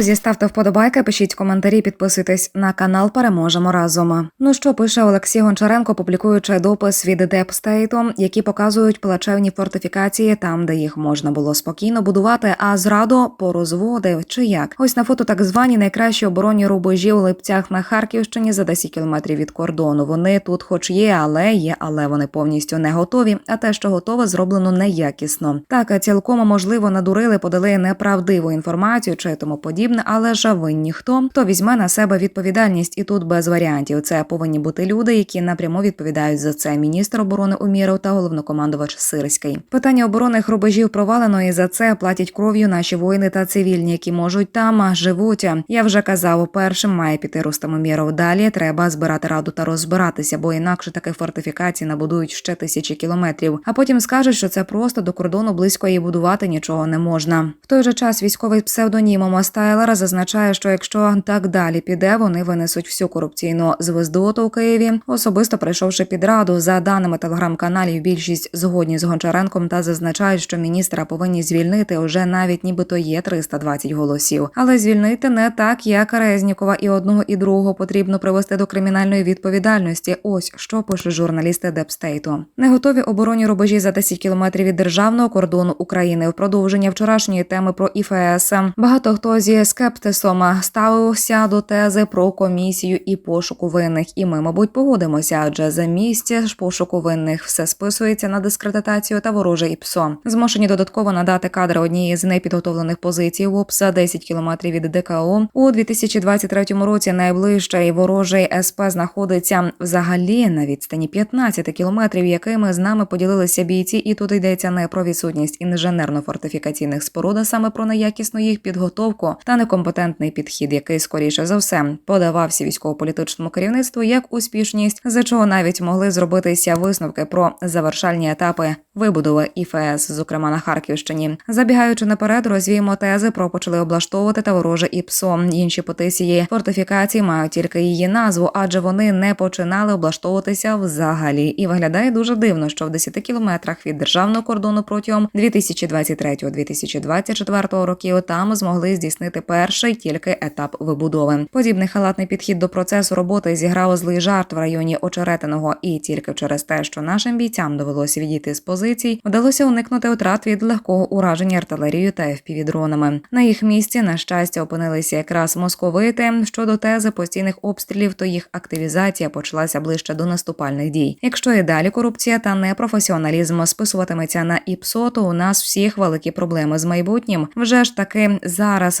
Друзі, ставте вподобайки, пишіть коментарі, підписуйтесь на канал. Переможемо разом. Ну що пише Олексій Гончаренко, публікуючи допис від Депстейту, які показують плачевні фортифікації там, де їх можна було спокійно будувати, а зраду порозводив чи як. Ось на фото так звані найкращі оборонні рубежі у Липцях на Харківщині за 10 кілометрів від кордону. Вони тут, хоч є, але є, але вони повністю не готові. А те, що готове, зроблено неякісно. Так, цілком можливо надурили, подали неправдиву інформацію чи тому подібне, але ж винні хто, візьме на себе відповідальність, і тут без варіантів. Це повинні бути люди, які напряму відповідають за це. Міністр оборони Уміров та головнокомандувач Сирський. Питання оборонних рубежів провалено, і за це платять кров'ю наші воїни та цивільні, які можуть там живуть. Я вже казав, першим має піти Рустам Уміров. Далі треба збирати раду та розбиратися, бо інакше таких фортифікацій набудують ще тисячі кілометрів. А потім скажуть, що це просто до кордону близько і будувати нічого не можна. В той же час військовий псевдонімом Стайлера зазначає, що якщо так далі піде, вони винесуть всю корупційну звездоту у Києві, особисто прийшовши під раду. За даними телеграм-каналів, більшість згодні з Гончаренком та зазначають, що міністра повинні звільнити уже навіть нібито є 320 голосів. Але звільнити не так, як Резнікова, і одного і другого потрібно привести до кримінальної відповідальності. Ось що пише журналісти Депстейту. Не готові оборонні рубежі за 10 кілометрів від державного кордону України. В продовження вчорашньої теми про ІФС багато хто зі скептисом ставився до тези про комісію і пошуку винних. І ми, мабуть, погодимося, адже за місце ж пошуку винних все списується на дискредитацію та вороже ІПСО. Змушені додатково надати кадри однієї з непідготовлених позицій в ОПС за 10 кілометрів від ДКО. У 2023 році найближчий ворожий СП знаходиться взагалі на відстані 15 кілометрів, якими з нами поділилися бійці, і тут йдеться не про відсутність інженерно-фортифікаційних споруд, а саме про неякісну їх підготовку та некомпетентний підхід, який скоріше за все подавався військово-політичному керівництву як успішність, за чого навіть могли зробитися висновки про завершальні етапи вибудови ІФС, зокрема на Харківщині. Забігаючи наперед, розвіємо тези про почали облаштовувати та вороже ІПСО. Інші потисії фортифікації мають тільки її назву, адже вони не починали облаштовуватися взагалі. І виглядає дуже дивно, що в 10 кілометрах від державного кордону протягом 2023-2024 років там змогли здійснити перший тільки етап вибудови. Подібний халатний підхід до процесу роботи зіграв злий жарт в районі Очеретиного, і тільки через те, що нашим бійцям довелося відійти з позицій, вдалося уникнути втрат від легкого ураження артилерією та FPV-дронами. На їх місці, на щастя, опинилися якраз московити. Щодо тези постійних обстрілів, то їх активізація почалася ближче до наступальних дій. Якщо і далі корупція та непрофесіоналізм списуватиметься на ІПСО, то у нас всіх великі проблеми з майбутнім. Вже ж таки зараз